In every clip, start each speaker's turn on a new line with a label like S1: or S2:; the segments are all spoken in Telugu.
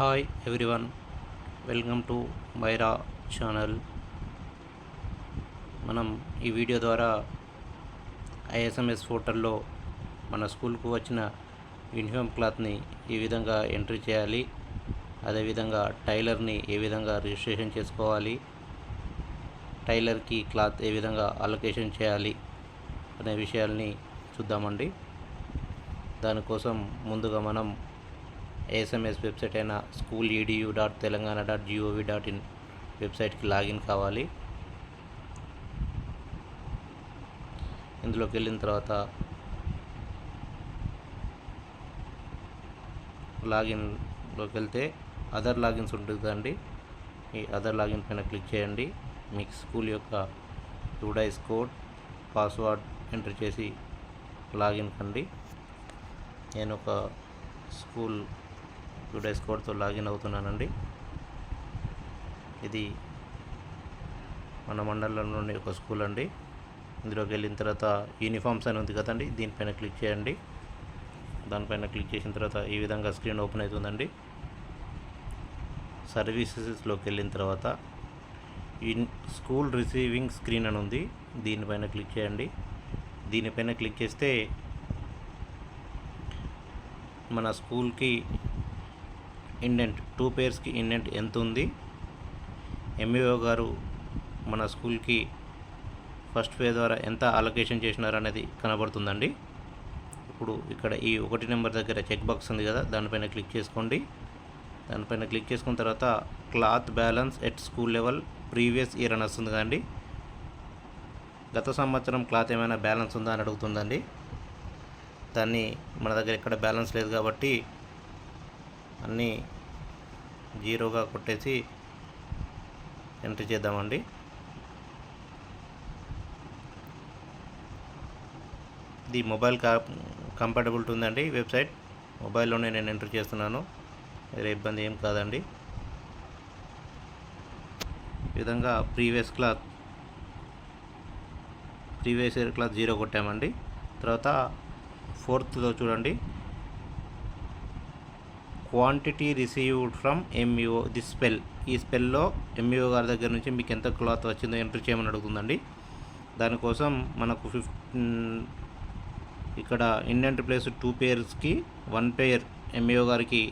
S1: Hi everyone welcome to Maira channel మనం ఈ వీడియో ద్వారా ఐఎస్ఎంఎస్ పోర్టల్లో మన స్కూల్కు వచ్చిన యూనిఫామ్ క్లాత్ని ఏ విధంగా ఎంట్రీ చేయాలి. అదేవిధంగా టైలర్ని ఏ విధంగా రిజిస్ట్రేషన్ చేసుకోవాలి. టైలర్కి క్లాత్ ఏ విధంగా అలొకేషన్ చేయాలి అనే విషయాల్ని చూద్దామండి. దానికోసం ముందుగా మనం ఏఎస్ఎంఎస్ వెబ్సైట్ అయిన school edu dot Telangana dot G O V dot in వెబ్సైట్కి లాగిన్ కావాలి. ఇందులోకి వెళ్ళిన తర్వాత లాగిన్లోకి వెళ్తే అదర్ లాగిన్స్ ఉంటుంది ఈ అదర్ లాగిన్ పైన క్లిక్ చేయండి. మీకు స్కూల్ యొక్క యూడైస్ కోడ్ పాస్వర్డ్ ఎంటర్ చేసి లాగిన్ కండి. నేను ఒక స్కూల్ యూడైస్ కోడ్తో లాగిన్ అవుతున్నానండి. ఇది మన మండలంలోని ఒక స్కూల్ అండి. ఇందులోకి వెళ్ళిన తర్వాత యూనిఫామ్స్ అని ఉంది కదండి దీనిపైన క్లిక్ చేయండి. దానిపైన క్లిక్ చేసిన తర్వాత ఈ విధంగా స్క్రీన్ ఓపెన్ అవుతుందండి. సర్వీసెస్లోకి వెళ్ళిన తర్వాత ఇన్ స్కూల్ రిసీవింగ్ స్క్రీన్ అని ఉంది దీనిపైన క్లిక్ చేయండి. దీనిపైన క్లిక్ చేస్తే మన స్కూల్కి ఇండెంట్ టూ పేర్స్కి ఇండెంట్ ఎంత ఉంది ఎంఈఓ గారు మన స్కూల్కి ఫస్ట్ పే ద్వారా ఎంత అలొకేషన్ చేసినారు అనేది కనబడుతుందండి. ఇప్పుడు ఇక్కడ ఈ ఒకటి నెంబర్ దగ్గర చెక్ బాక్స్ ఉంది కదా దానిపైన క్లిక్ చేసుకోండి. దానిపైన క్లిక్ చేసుకున్న తర్వాత cloth balance at school level previous year అని వస్తుంది కదండి. గత సంవత్సరం క్లాత్ ఏమైనా బ్యాలెన్స్ ఉందా అని అడుగుతుందండి. దాన్ని మన దగ్గర ఎక్కడ బ్యాలెన్స్ లేదు కాబట్టి అన్నీ జీరోగా కొట్టేసి ఎంట్రీ చేద్దామండి. ఇది మొబైల్ కా కంపాటబిలిటీ ఉందండి వెబ్సైట్. మొబైల్లోనే నేను ఎంటర్ చేస్తున్నాను. వేరే ఇబ్బంది ఏం కాదండి. ఈ విధంగా previous cloth previous year cloth zero కొట్టామండి. తర్వాత ఫోర్త్లో చూడండి. Quantity received from MEO the spell. ఈ స్పెల్లో ఎంఈఓ గారి దగ్గర నుంచి మీకు ఎంత క్లాత్ వచ్చిందో ఎంటర్ చేయమని అడుగుతుందండి. దానికోసం మనకు ఫిఫ్టీన్ ఇక్కడ ఇండియన్ ప్లేస్ టూ పేర్స్కి వన్ పేర్ ఎంఈఓ గారికి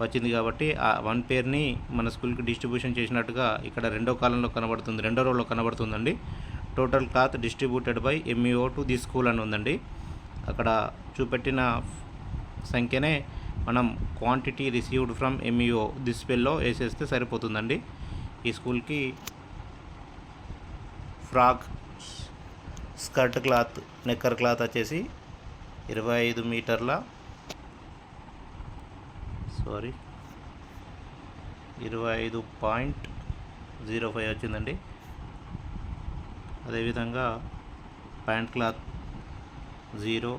S1: వచ్చింది కాబట్టి ఆ వన్ పేర్ని మన స్కూల్కి డిస్ట్రిబ్యూషన్ చేసినట్టుగా ఇక్కడ రెండో కాలంలో కనబడుతుంది రెండో రోలో కనబడుతుందండి. Total cloth distributed by MEO to the school అని ఉందండి. అక్కడ చూపెట్టిన సంఖ్యనే మనం క్వాంటిటీ రిసీవ్డ్ ఫ్రమ్ ఎంఈఓ దిస్పెల్లో వేసేస్తే సరిపోతుందండి. ఈ స్కూల్కి frock skirt cloth nicker cloth వచ్చేసి ఇరవై ఐదు మీటర్ల సారీ ఇరవై ఐదు పాయింట్ జీరో ఫైవ్ వచ్చిందండి. అదేవిధంగా ప్యాంట్ క్లాత్ జీరో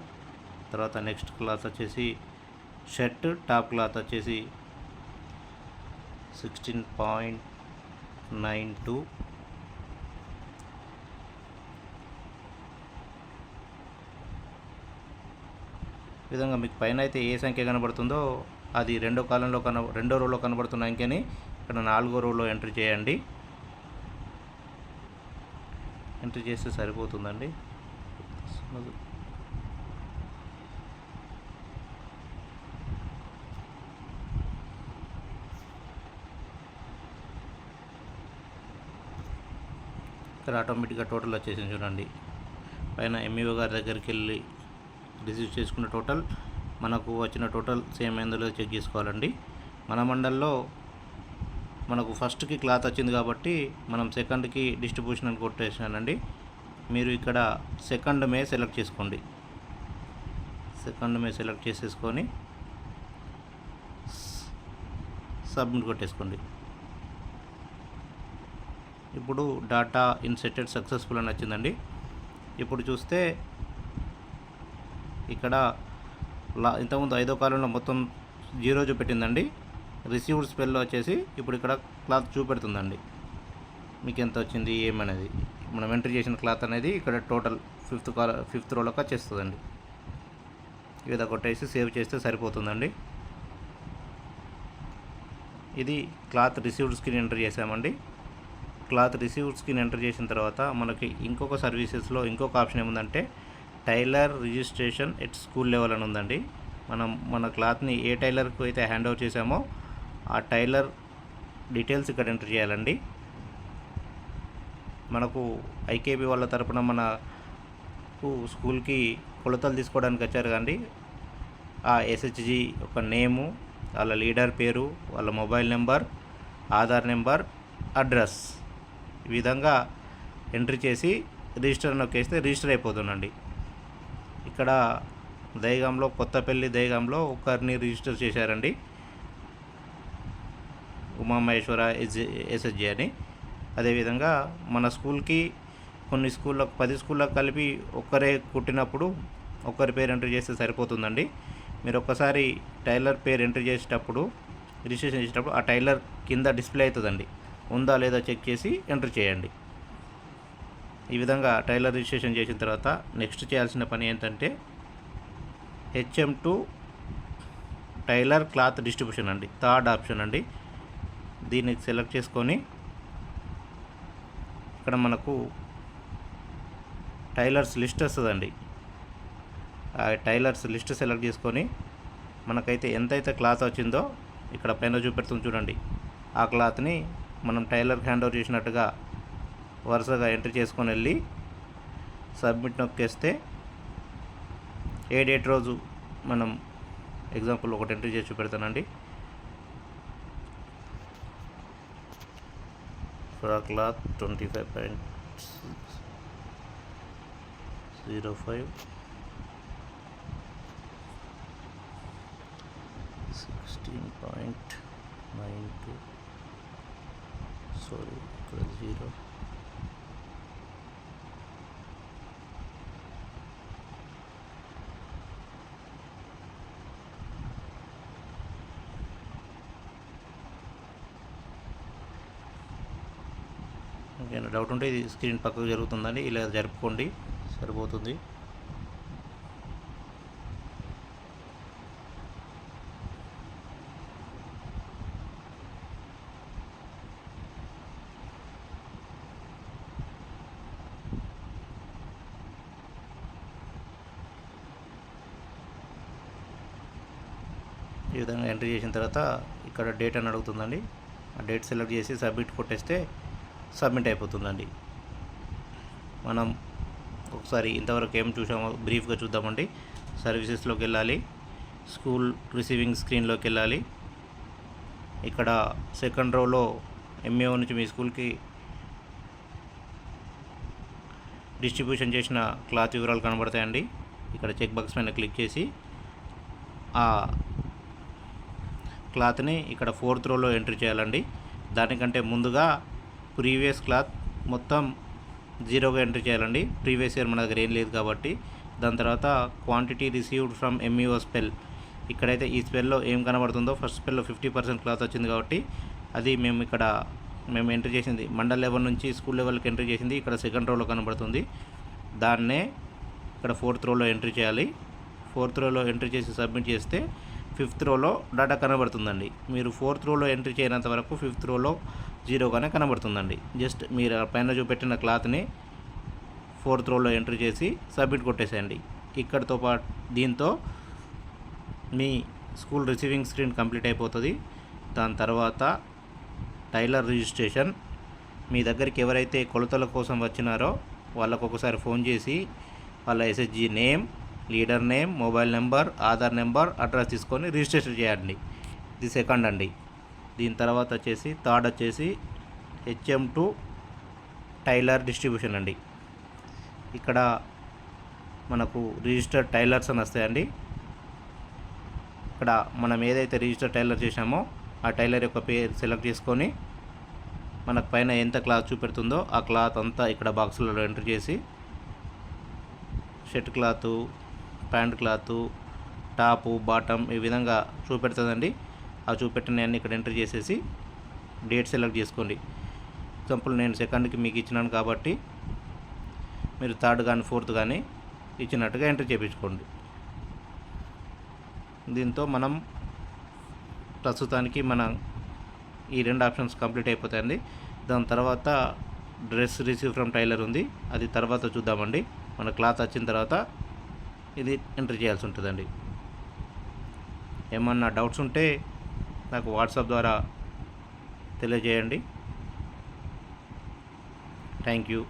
S1: తర్వాత నెక్స్ట్ క్లాత్ వచ్చేసి షర్ట్ టాప్ క్లాత్ వచ్చేసి సిక్స్టీన్ పాయింట్ నైన్ టూ. విధంగా మీకు పైన అయితే ఏ సంఖ్య కనబడుతుందో అది రెండో కాలంలో కన రెండో రోలో కనబడుతున్న అంకెని ఇక్కడ నాలుగో రోలో ఎంటర్ చేయండి. ఎంటర్ చేస్తే సరిపోతుందండి. ఇక్కడ ఆటోమేటిక్గా టోటల్ వచ్చేసింది చూడండి. పైన ఎంఈఓ గారి దగ్గరికి వెళ్ళి రిసీవ్ చేసుకున్న టోటల్ మనకు వచ్చిన టోటల్ సేమ్ ఎందులో చెక్ చేసుకోవాలండి. మన మండల్లో మనకు ఫస్ట్కి క్లాత్ వచ్చింది కాబట్టి మనం సెకండ్కి డిస్ట్రిబ్యూషన్ అని కొట్టేసానండి. మీరు ఇక్కడ సెకండ్ మే సెలెక్ట్ చేసుకోండి. సెకండ్ మే సెలెక్ట్ చేసేసుకొని సబ్మిట్ కొట్టేసుకోండి. ఇప్పుడు డాటా ఇన్సెటెడ్ సక్సెస్ఫుల్ అని వచ్చిందండి. ఇప్పుడు చూస్తే ఇక్కడ లా ఇంతకుముందు ఐదో కాలంలో మొత్తం జీరో చూపెట్టిందండి. రిసీవ్డ్ స్పెల్లో వచ్చేసి ఇప్పుడు ఇక్కడ క్లాత్ చూపెడుతుందండి. మీకు ఎంత వచ్చింది ఏమనేది. మనం ఎంట్రీ చేసిన క్లాత్ అనేది ఇక్కడ టోటల్ ఫిఫ్త్ కాల ఫిఫ్త్ రోలోకి వచ్చేస్తుందండి ఈ విధంగా కొట్టేసి సేవ్ చేస్తే సరిపోతుందండి. ఇది క్లాత్ రిసీవ్డ్ స్క్రీన్ ఎంటర్ చేసామండి. క్లాత్ రిసీవ్స్కి ఎంటర్ చేసిన తర్వాత మనకి ఇంకొక సర్వీసెస్లో ఇంకొక ఆప్షన్ ఏముందంటే tailor registration at school level అని ఉందండి. మనం మన క్లాత్ని ఏ టైలర్కు అయితే హ్యాండ్ ఓవర్ చేసామో ఆ టైలర్ డీటెయిల్స్ ఇక్కడ ఎంటర్ చేయాలండి. మనకు ఐకేబీ వాళ్ళ తరపున మనకు స్కూల్కి కొలతలు తీసుకోవడానికి వచ్చారు కండి ఆ ఎస్హెచ్జి ఒక నేము వాళ్ళ లీడర్ పేరు వాళ్ళ mobile number Aadhaar number address. విధంగా ఎంట్రీ చేసి రిజిస్టర్ నొక్కేస్తే రిజిస్టర్ అయిపోతుందండి. ఇక్కడ దైగంలో కొత్తపల్లి దైగంలో ఒకరిని రిజిస్టర్ చేశారండి. ఉమామహేశ్వర ఎస్ ఎస్ఎస్జి అని. అదేవిధంగా మన స్కూల్కి కొన్ని స్కూళ్ళకు పది స్కూళ్ళకు కలిపి ఒక్కరే కుట్టినప్పుడు ఒక్కరి పేరు ఎంటర్ చేస్తే సరిపోతుందండి. మీరు ఒక్కసారి టైలర్ పేరు ఎంట్రీ చేసేటప్పుడు రిజిస్ట్రేషన్ చేసేటప్పుడు ఆ టైలర్ కింద డిస్ప్లే అవుతుందండి. ఉందా లేదా చెక్ చేసి ఎంటర్ చేయండి. ఈ విధంగా టైలర్ రిజిస్ట్రేషన్ చేసిన తర్వాత నెక్స్ట్ చేయాల్సిన పని ఏంటంటే HM to tailor cloth distribution అండి థర్డ్ ఆప్షన్ అండి. దీన్ని సెలెక్ట్ చేసుకొని ఇక్కడ మనకు టైలర్స్ లిస్ట్ వస్తుందండి. ఆ టైలర్స్ లిస్ట్ సెలెక్ట్ చేసుకొని మనకైతే ఎంతైతే క్లాత్ వచ్చిందో ఇక్కడ పైన చూపెడుతుంది చూడండి. ఆ క్లాత్ని మనం టైలర్ హ్యాండ్ ఓవర్ చేసినట్టుగా వరుసగా ఎంట్రీ చేసుకొని వెళ్ళి సబ్మిట్ నొక్కేస్తే ఏ డేట్ రోజు మనం ఎగ్జాంపుల్ ఒకటి ఎంట్రీ చేసి చూపెడతానండి. Frock cloth twenty five point zero five sixteen point nine two sorry ఇక్కడ జీరో ఇంకేమైనా డౌట్ ఉంటే ఇది స్క్రీన్ పక్కకు జరుగుతుందండి. ఇలా జరుపుకోండి. సరిపోతుంది. ఈ విధంగా ఎంట్రీ చేసిన తర్వాత ఇక్కడ డేట్ అని అడుగుతుందండి. ఆ డేట్ సెలెక్ట్ చేసి సబ్మిట్ కొట్టేస్తే సబ్మిట్ అయిపోతుందండి. మనం ఒకసారి ఇంతవరకు ఏం చూసామో బ్రీఫ్గా చూద్దామండి. సర్వీసెస్లోకి వెళ్ళాలి. స్కూల్ రిసీవింగ్ స్క్రీన్లోకి వెళ్ళాలి. ఇక్కడ సెకండ్ రోలో ఎంఏఓ నుంచి మీ స్కూల్కి డిస్ట్రిబ్యూషన్ చేసిన క్లాత్ వివరాలు కనబడతాయండి. ఇక్కడ చెక్ బాక్స్ పైన క్లిక్ చేసి ఆ క్లాత్ని ఇక్కడ ఫోర్త్ రోలో ఎంట్రీ చేయాలండి. దానికంటే ముందుగా ప్రీవియస్ క్లాత్ మొత్తం జీరోగా ఎంట్రీ చేయాలండి. ప్రీవియస్ ఇయర్ మన దగ్గర ఏం లేదు కాబట్టి. దాని తర్వాత quantity received from MEO spell. ఇక్కడైతే ఈ స్పెల్లో ఏం కనబడుతుందో ఫస్ట్ స్పెల్లో ఫిఫ్టీ పర్సెంట్ క్లాత్ వచ్చింది కాబట్టి అది మేము ఇక్కడ మేము ఎంట్రీ చేసింది. మండల్ లెవెల్ నుంచి స్కూల్ లెవెల్కి ఎంట్రీ చేసింది. ఇక్కడ సెకండ్ రోలో కనబడుతుంది. దాన్నే ఇక్కడ ఫోర్త్ రోలో ఎంట్రీ చేయాలి. ఫోర్త్ రోలో ఎంట్రీ చేసి సబ్మిట్ చేస్తే ఫిఫ్త్ రోలో డేటా కనబడుతుందండి. మీరు ఫోర్త్ రోలో ఎంట్రీ చేయనంత వరకు ఫిఫ్త్ రోలో జీరోగానే కనబడుతుందండి. జస్ట్ మీరు ఆ పైన చూపెట్టిన క్లాత్ని ఫోర్త్ రోలో ఎంట్రీ చేసి సబ్మిట్ కొట్టేసేయండి. ఇక్కడితో పాటు దీంతో మీ స్కూల్ రిసీవింగ్ స్క్రీన్ కంప్లీట్ అయిపోతుంది. దాని తర్వాత టైలర్ రిజిస్ట్రేషన్. మీ దగ్గరికి ఎవరైతే కొలతల కోసం వచ్చినారో వాళ్ళకు ఒకసారి ఫోన్ చేసి వాళ్ళ SHG name leader name mobile number Aadhaar number address తీసుకొని రిజిస్ట్రేషన్ చేయండి. ఇది సెకండ్ అండి. దీని తర్వాత వచ్చేసి థర్డ్ వచ్చేసి హెచ్ఎం టు టైలర్ డిస్ట్రిబ్యూషన్ అండి. ఇక్కడ మనకు రిజిస్టర్డ్ టైలర్స్ అని వస్తాయండి. ఇక్కడ మనం ఏదైతే రిజిస్టర్ టైలర్ చేసామో ఆ టైలర్ యొక్క పేరు సెలెక్ట్ చేసుకొని మనకు పైన ఎంత క్లాత్ చూపెడుతుందో ఆ క్లాత్ అంతా ఇక్కడ బాక్సులలో ఎంటర్ చేసి shirt cloth pant cloth top bottom ఈ విధంగా చూపెడుతుందండి. ఆ చూపెట్టిన అన్ని ఇక్కడ ఎంటర్ చేసేసి డేట్ సెలెక్ట్ చేసుకోండి. ఎగ్జాంపుల్ నేను సెకండ్కి మీకు ఇచ్చినాను కాబట్టి మీరు థర్డ్ కానీ ఫోర్త్ కానీ ఇచ్చినట్టుగా ఎంటర్ చేయించుకోండి దీంతో మనం ప్రస్తుతానికి మన ఈ రెండు ఆప్షన్స్ కంప్లీట్ అయిపోతాయండి. దాని తర్వాత డ్రెస్ రిసీవ్ ఫ్రమ్ టైలర్ ఉంది. అది తర్వాత చూద్దామండి. మన క్లాత్ వచ్చిన తర్వాత ఇది ఎంటర్ చేయాల్సి ఉంటుందండి. ఏమన్నా డౌట్స్ ఉంటే నాకు వాట్సాప్ ద్వారా తెలియజేయండి. Thank you.